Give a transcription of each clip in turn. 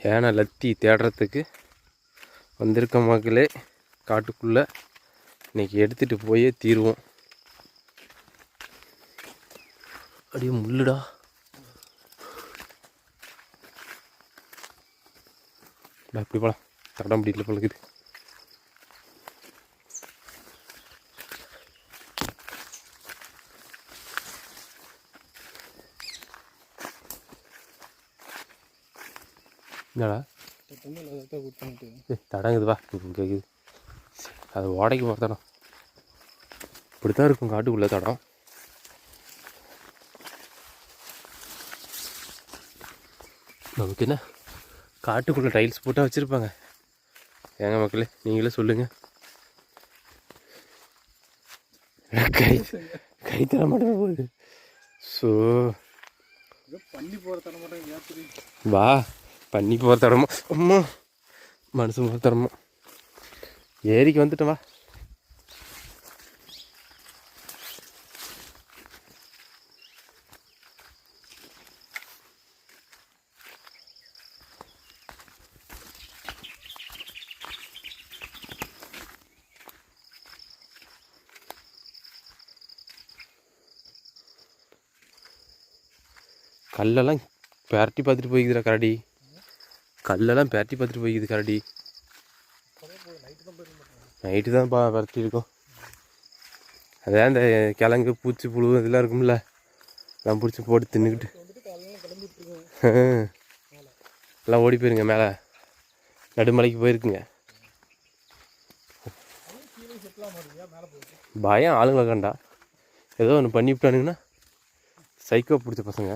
ஏனை லத்தி தேடுறதுக்கு வந்திருக்க மக்களே காட்டுக்குள்ளே இன்னைக்கு எடுத்துகிட்டு போயே தீருவோம். அப்படியே முள்ளுடா. அப்படி போகலாம் தடம் முடியல பழகுது என்னடா? ஏய், தடங்குது வா. இங்கே கேட்குது அது ஓடைக்கு போகிற தடம் இப்படி தான் இருக்கும் காட்டுக்குள்ளே தடம். நமக்கு என்ன? காட்டுக்குள்ளே டைல்ஸ் போட்டால் வச்சுருப்பாங்க. ஏங்க மக்களே நீங்களே சொல்லுங்கள் கை கை தர மாட்டேன் போகுது ஸோ வா. பண்ணி போகிற தரமா அம்மா மனசு போகிற ஏரிக்கு வந்துட்டவா வா. கல்லெல்லாம் பெரட்டி பார்த்துட்டு போய்க்குதுடா கரடி. கல்லெல்லாம் பெரட்டி பார்த்துட்டு போய்க்குது கரடி நைட்டு தான் பா பரட்டி இருக்கும் அதான் இந்த கிழங்கு பூச்சி புழு இதெல்லாம் இருக்கும்ல. எல்லாம் பிடிச்சி போட்டு தின்னுக்கிட்டு. எல்லாம் ஓடி போயிருங்க மேலே. நடுமலைக்கு போயிருக்குங்க. பயம் ஆளுங்களை கண்டா. ஏதோ ஒன்று பண்ணி விட்டானுங்கன்னா சைக்கோ பிடிச்ச பசங்க.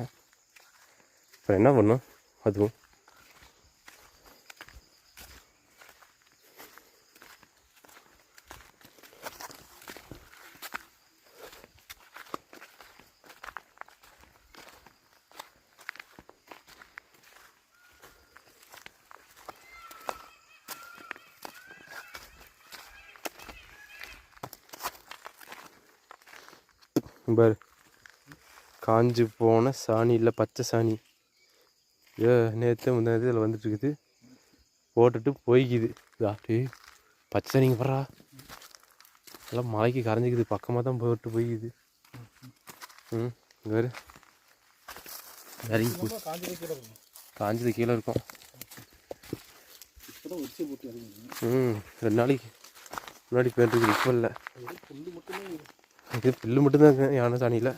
அப்புறம் என்ன பண்ணும் அதுவும். பாரு. காஞ்சு போன சாணி இல்லை பச்சை சாணி. ஏ நேற்று முந்தின இதில் வந்துட்டு இருக்குது போட்டுட்டு போய்க்குது. ஆட்டு பச்சை சாணிங்க படுறா எல்லாம் மலைக்கு கரைஞ்சிக்குது. பக்கமாக தான் போட்டு போய்க்குது. ம் காஞ்சி வைக்கிற காஞ்சது கீழே இருக்கும். ம் ரெண்டு நாளைக்கு முன்னாடி போயிட்டுருக்கு இப்போ இல்லை. இது புல்லு மட்டும்தான் இருக்கு யானை சாணியில்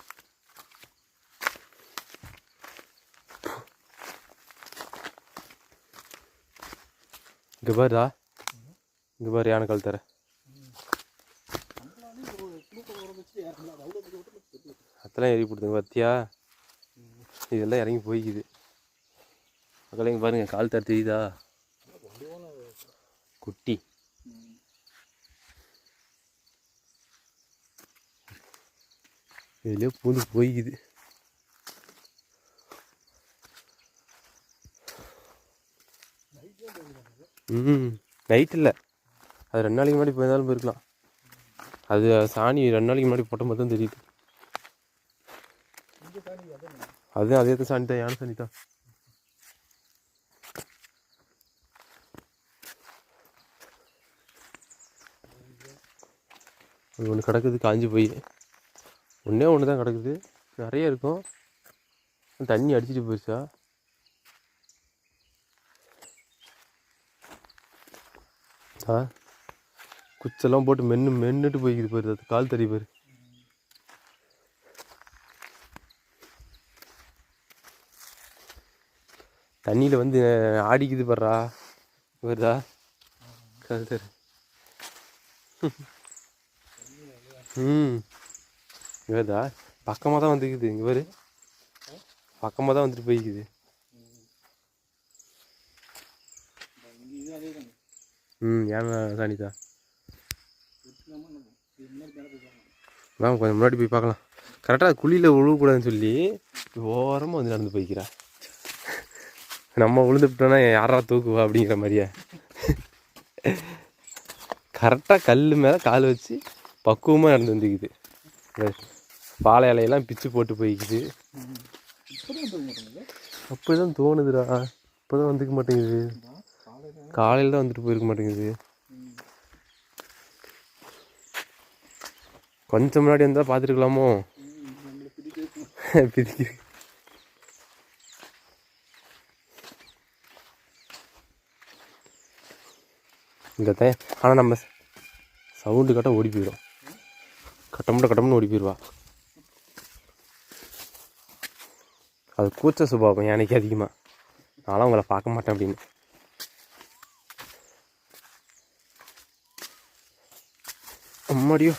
இங்கே பாருதா இங்கே பாரு யானை கால் தர. அதெல்லாம் ஏறி போடுதுங்க பார்த்தியா இதெல்லாம் இறங்கி போய்க்குது. மக்களே இங்கே பாருங்கள் கால் தர தெரியுதா? குட்டி. இதுலேயே பூந்து போய்க்குது. ம் நைட் இல்லை. அது ரெண்டு நாளைக்கு முன்னாடி போயிருந்தாலும் போயிருக்கலாம். அது சாணி ரெண்டு நாளைக்கு முன்னாடி போட்ட மாதிரி தான் தெரியுது. அது அதே தான் சாணி தான் யானை சாணி தான். அது ஒன்று கிடக்குது காஞ்சி போய் ஒன்றே ஒன்று தான் கிடக்குது. நிறைய இருக்கும். தண்ணி அடிச்சிட்டு போயிடுச்சா? ஆ? குச்செல்லாம் போட்டு மென்று மென்னுட்டு போய்க்குது பாரு அது கால் தறி பாரு. தண்ணியில் வந்து ஆடிக்குது பாடுறா வருதா? கால் தறி. ம். இவதா பக்கமாக தான் வந்துக்குது. இவர் பக்கமாக தான் வந்துட்டு போய்க்குது. ம் ஏன் சாணிதா மேம் கொஞ்சம் முன்னாடி போய் பார்க்கலாம். கரெக்டாக குழியில் விழுகக்கூடாதுன்னு சொல்லி ஓரமாக வந்து நடந்து போய்க்கிறா. நம்ம விழுந்துட்டோன்னா யாரா தூக்குவா அப்படிங்கிற மாதிரியே? கரெக்டாக கல் மேலே கால் வச்சு பக்குவமாக நடந்து வந்துக்குது. வாழை இலையெல்லாம் பிச்சு போட்டு போய்க்குது. அப்போ தான் அப்படி தான் தோணுதுடா. இப்போ தான் வந்துக்க மாட்டேங்குது. காலையில் தான் வந்துட்டு போயிருக்க மாட்டேங்குது. கொஞ்சம் முன்னாடி இருந்தால் பார்த்துருக்கலாமோ நம்மளை இந்த ஆனால் நம்ம சவுண்டு கட்ட ஓடி போயிடும் கட்டமுட்ட கட்டம்னு ஓடி போயிடுவா அது கூச்ச சுபாவம் எனக்கு அதிகமாக நானும் உங்களை பார்க்க மாட்டேன் அப்படின்னு. அம்மாடியோ.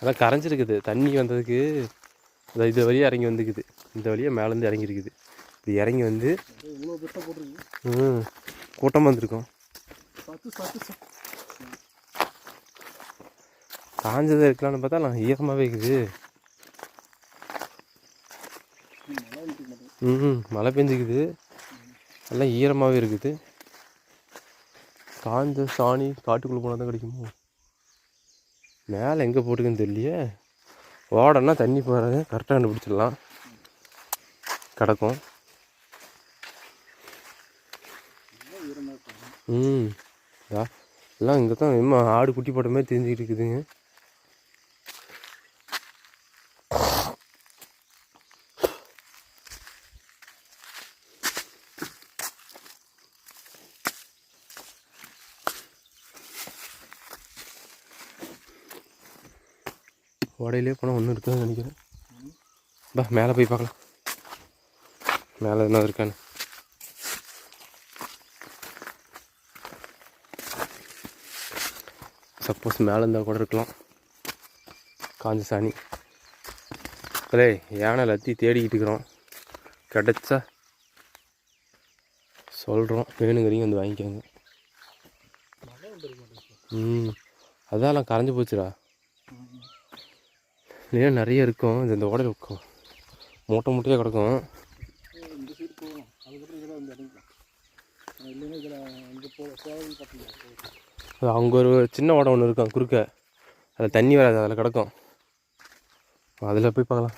அதான் கரைஞ்சிருக்குது. தண்ணி வந்ததுக்கு அதான் இது வழியாக இறங்கி வந்துக்குது. இந்த வழியாக மேலேருந்து இறங்கிருக்குது. இது இறங்கி வந்து ம் கூட்டமாக வந்திருக்கோம். காஞ்சது காஞ்சதை இருக்கலாம்னு பார்த்தா நான் ஈரமாகவே இருக்குது. ம் மழை பெஞ்சிக்குது. எல்லாம் ஈரமாகவே இருக்குது. காஞ்ச சாணி காட்டுக்குள்ளே போனால் தான் கிடைக்குமோ? மேலே எங்கே போட்டுக்குன்னு தெரியலையே. ஓடனா தண்ணி போகிறது கரெக்டாக கண்டுபிடிச்சிடலாம். கிடக்கும். ம். இதா எல்லாம் இங்கே தான் இன்னும் ஆடு குட்டி போட்ட மாதிரி தெரிஞ்சுக்கிட்டு இருக்குதுங்க. ஓடையிலே போனால் ஒன்றும் இருக்காதுன்னு நினைக்கிறேன். பா மேலே போய் பார்க்கலாம். மேலே என்ன இருக்கான்னு. சப்போஸ் மேலே இருந்தால் கூட இருக்கலாம். காஞ்ச சாணி. அலே யானை லத்தி தேடிக்கிட்டு இருக்கிறோம். கிடச்சா சொல்கிறோம் வேணுங்கிறீங்க வந்து வாங்கிக்கோங்க. ம் அதான் கரைஞ்சி போச்சுடா. இல்லையா நிறைய இருக்கும். இது இந்த ஓடையில் இருக்கும். மூட்டை மூட்டையாக கிடக்கும். அது அங்கே ஒரு சின்ன ஓடை ஒன்று இருக்கும் குறுக்க. அதில் தண்ணி வராது அதில் கிடக்கும். அதில் போய் பார்க்கலாம்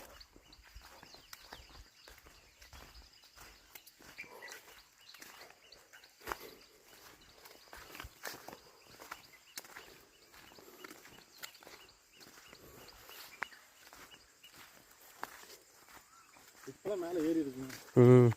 இப்போலாம் மேலே ஏறி இருக்குங்க ம்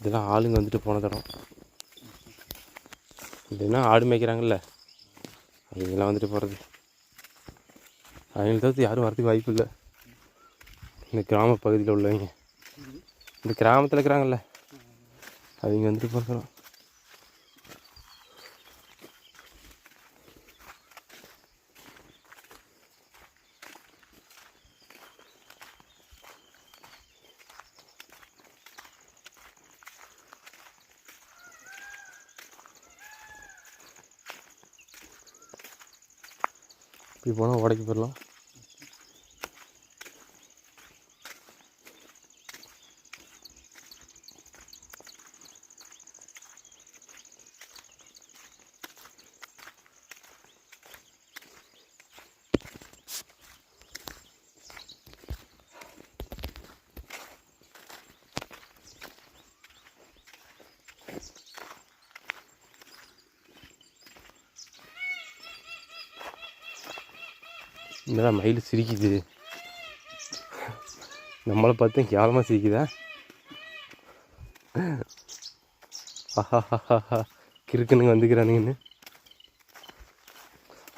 இதெல்லாம் ஆளுங்க வந்துட்டு போன தடம் இல்லைன்னா ஆடு மேய்க்கிறாங்கல்ல. அவங்களாம் வந்துட்டு போகிறது அவங்களை தவிர்த்து யாரும் வரதுக்கு வாய்ப்பு இல்லை. இந்த கிராம பகுதியில் உள்ளவங்க. இந்த கிராமத்தில் இருக்கிறாங்கல்ல. அவங்க வந்துட்டு போகிறோம் இப்படி போனால் உடைக்கு போயிடலாம். என்னடா மயில் சிரிக்குது? நம்மளை பார்த்து கேவலமாக சிரிக்குதா? கிறுக்கனுங்க வந்துக்கிறானுங்கன்னு.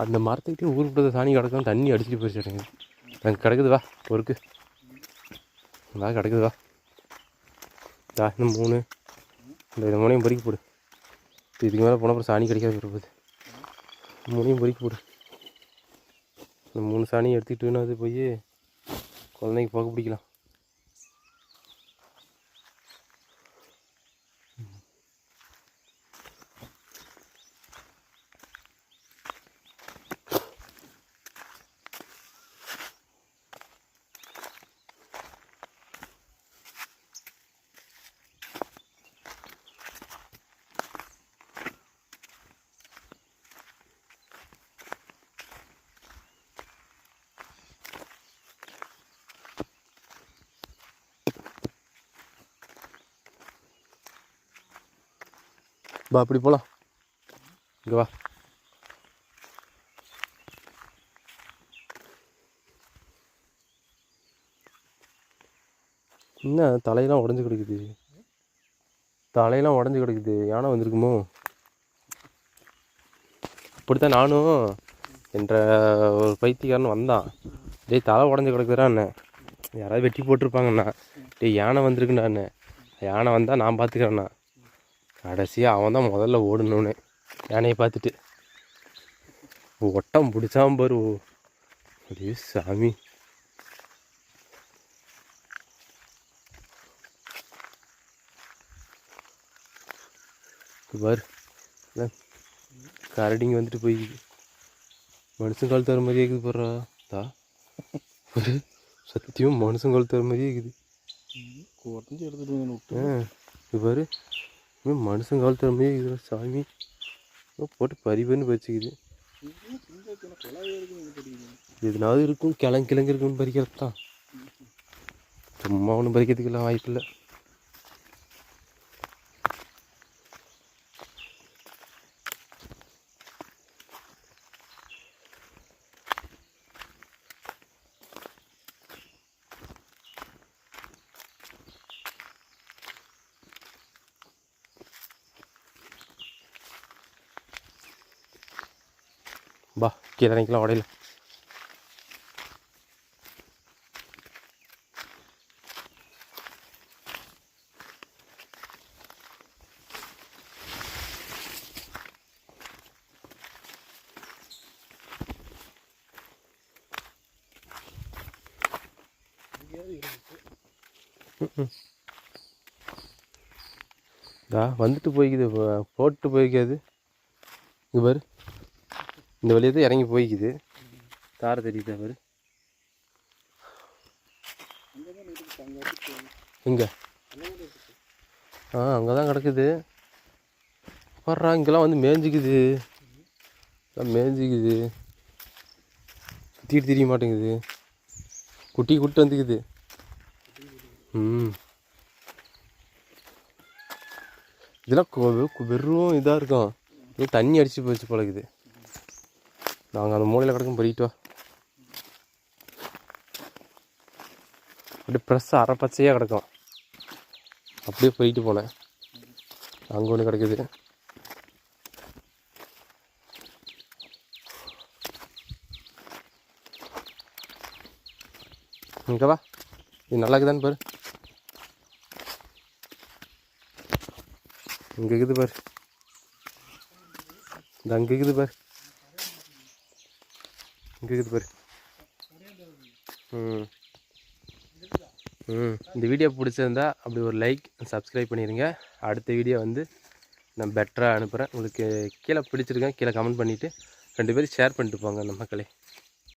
அந்த மரத்துக்கிட்டே ஊருக்கு சாணி கிடக்கும் தண்ணி அடிச்சுட்டு போயிடுச்சு எனக்கு. கிடக்குது வா பொறுக்கு. வா கிடக்குது வா. தா இந்த மூணு. இந்த மூணையும் பொறுக்கி போடு. இதுக்கு மேலே போனால் அப்புறம் சாணி கிடைக்காது போகுது மூணையும் பொறுக்கி போடு. இந்த மூணு சாணியும் எடுத்துக்கிட்டு அது போய் குழந்தைக்கு போக பிடிக்கலாம். வா அப்படி போகலாம் இங்கே வா. என்ன தலையெல்லாம் உடஞ்சி கிடக்குது. தலையெல்லாம் உடஞ்சி கிடக்குது. யானை வந்திருக்குமோ? அப்படித்தான் நானும் என்ற ஒரு பைத்தியக்காரன் வந்தான். டேய் தலை உடஞ்சி கிடக்குறான்னு யாராவது வெட்டி போட்டிருப்பாங்கண்ணா டேய் யானை வந்திருக்குண்ணாண்ணே யானை வந்தால் நான் பார்த்துக்கிறேண்ணா கடைசியாக அவன் தான் முதல்ல ஓடணுன்னு யானையை பார்த்துட்டு ஒட்டம் பிடிச்சாம பாரு. அப்படியே சாமி. பாரு கரடிங்க வந்துட்டு போய் மனுஷன் கால் தர மாதிரியே இருக்குது பாருடா. தா ஒரு சத்தியம் மனுஷன் கால் தர மாதிரியே இருக்குது. குறைஞ்சி எடுத்துட்டு வந்து விட்டு பாரு இவன் மனுஷன் கால் திறமையே இதில் சாமி. போட்டு பறிபன்னு பறிச்சுக்குது எதுனாவது இருக்கும் கிழங்கு கிழங்கு இருக்குன்னு பறிக்கிறது தான் சும்மா ஒன்றும் பறிக்கிறதுக்கெல்லாம் வாய்ப்பில்லை. பா கீழே நிற்கலாம் உடையில வந்துட்டு போய்க்குது போட்டு போய்க்காது இது பாரு இந்த வழியாக தான் இறங்கி போய்க்குது. தார தெரியுது அவர் எங்கே? ஆ அங்கே தான் கிடக்குது. வர்றா இங்கெல்லாம் வந்து மேய்ஞ்சிக்குது எல்லாம் மேய்ஞ்சிக்குது சுற்றிட்டு தெரிய மாட்டேங்குது. குட்டி குட்டி வந்துக்குது. ம். இதெல்லாம் கொ- வெறும் இதாக இருக்கும். இது தண்ணி அடித்து போச்சு பழகுது நாங்கள் அந்த மூலையில் கிடக்கும் போயிட்டு வா. அப்படியே ப்ரெஸ் அரை பச்சையாக கிடக்கும். அப்படியே போயிட்டு போனேன். அங்கே ஒன்று கிடைக்குது. இங்கே வா. இது நல்லா இருக்குதான்னு பாரு. இங்கே இருக்குது பாரு. இந்த அங்கே இருக்குது பாரு. இங்கே இருக்குது பாரு. ம். ம். இந்த வீடியோ பிடிச்சிருந்தா அப்படி ஒரு லைக் சப்ஸ்கிரைப் பண்ணிடுங்க அடுத்த வீடியோ வந்து நான் பெட்டராக அனுப்புகிறேன் உங்களுக்கு கீழே பிடிச்சிருக்கேன் கீழே கமெண்ட் பண்ணிவிட்டு ரெண்டு பேரும் ஷேர் பண்ணிட்டு போங்க அந்த மக்களே.